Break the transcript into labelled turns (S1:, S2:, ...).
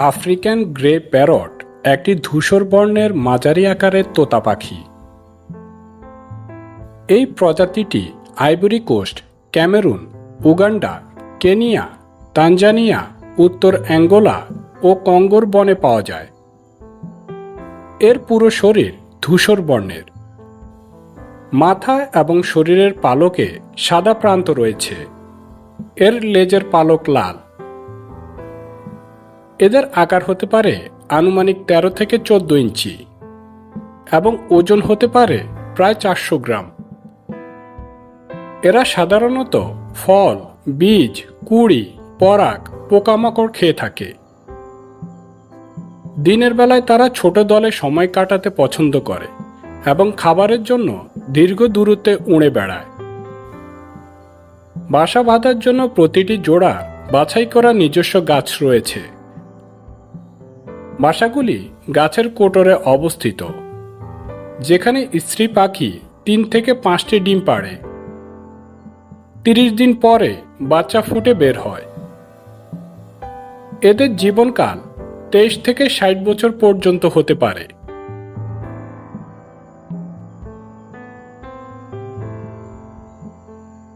S1: African grey parrot একটি ধূসর বর্ণের মাঝারি আকারের তোতা পাখি। এই প্রজাতিটি Ivory Coast, Cameroon, Uganda, Kenya, Tanzania, উত্তর অ্যাঙ্গোলা ও কঙ্গোর বনে পাওয়া যায়। এর পুরো শরীর ধূসর বর্ণের। মাথা এবং শরীরের পালকে সাদা প্রান্ত রয়েছে। এর লেজের পালক লাল। এদের আকার হতে পারে আনুমানিক ১৩ থেকে চোদ্দ ইঞ্চি এবং ওজন হতে পারে প্রায় চারশো গ্রাম। এরা সাধারণত ফল, বীজ, কুড়ি, পরাগ, পোকামাকড় খেয়ে থাকে। দিনের বেলায় তারা ছোট দলে সময় কাটাতে পছন্দ করে এবং খাবারের জন্য দীর্ঘ দূরত্বে উড়ে বেড়ায়। বাসা বাঁধার জন্য প্রতিটি জোড়া বাছাই করা নিজস্ব গাছ রয়েছে। বাসাগুলি গাছের কোটরে অবস্থিত, যেখানে স্ত্রী পাখি তিন থেকে পাঁচটি ডিম পাড়ে। তিরিশ দিন পরে বাচ্চা ফুটে বের হয়। এদের জীবনকাল তেইশ থেকে ষাট বছর পর্যন্ত হতে পারে।